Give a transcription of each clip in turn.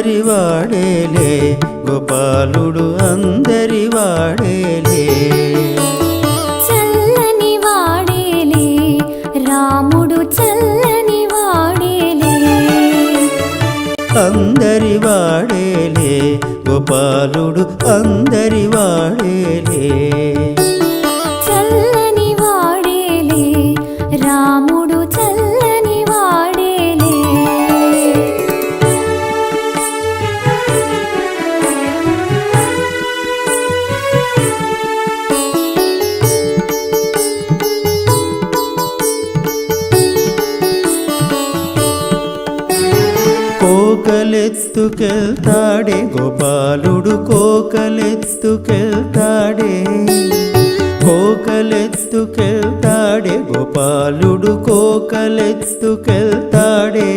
అందరి వాడేలే గోపాలుడు అందరి వాడేలే. చల్లని వాడేలే రాముడు చల్లని వాడేలే. అందరి వాడేలే గోపాలుడు అందరి వాడేలే. కోకలెత్తుకెళ్తాడే గోపాలుడు కోకలెత్తుకెళ్తాడే. కోకలెత్తుకెళ్తాడే గోపాలుడు కోకలెత్తుకెళ్తాడే.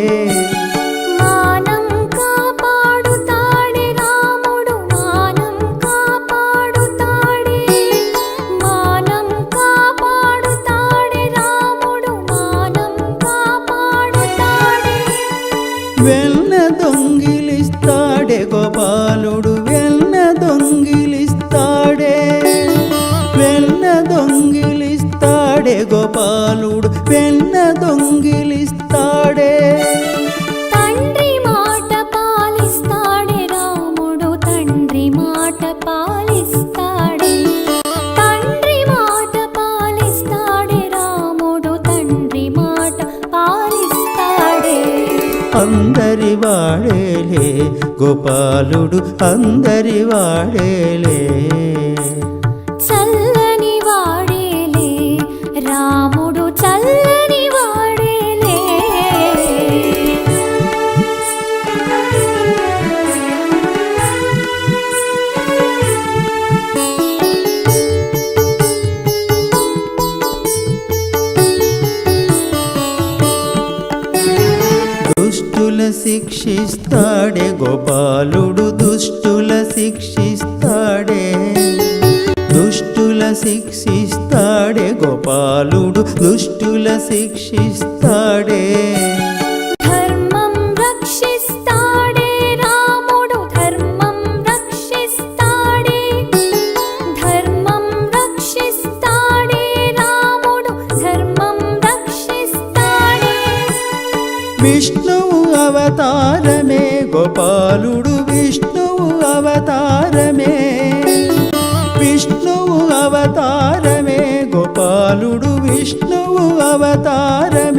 వెన్న దొంగిలిస్తాడే గోపాలుడు వెన్న దొంగిలిస్తాడే. వెన్న దొంగిలిస్తాడే గోపాలుడు వెన్న దొంగిలి వాడేలే గోపాలుడు అందరి వాడేలే. చల్లని వాడేలే రాముడు చల్ల శిక్షిస్తాడే గోపాలుడు దుష్టుల శిక్షిస్తాడే. దుష్టుల శిక్షిస్తాడే గోపాలుడు దుష్టుల శిక్షిస్తాడే. విష్ణువు అవతారమే గోపాలుడు విష్ణువు అవతారమే. విష్ణువు అవతారమే గోపాలుడు విష్ణువు అవతారమే.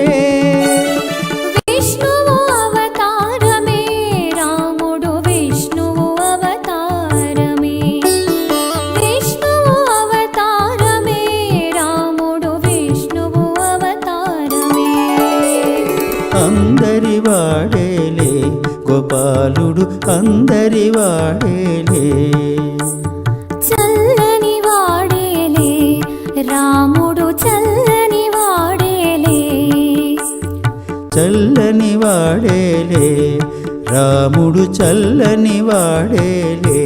అందరి వాడేలే గోపాలుడు అందరి వాడేలే చల్లని వాడేలే రాముడు చల్లని వాడేలే చల్లని వాడేలే రాముడు చల్లని వాడేలే.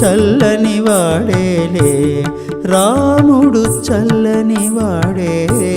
చల్లని వాడేలే రాముడు చల్లని వాడేలే.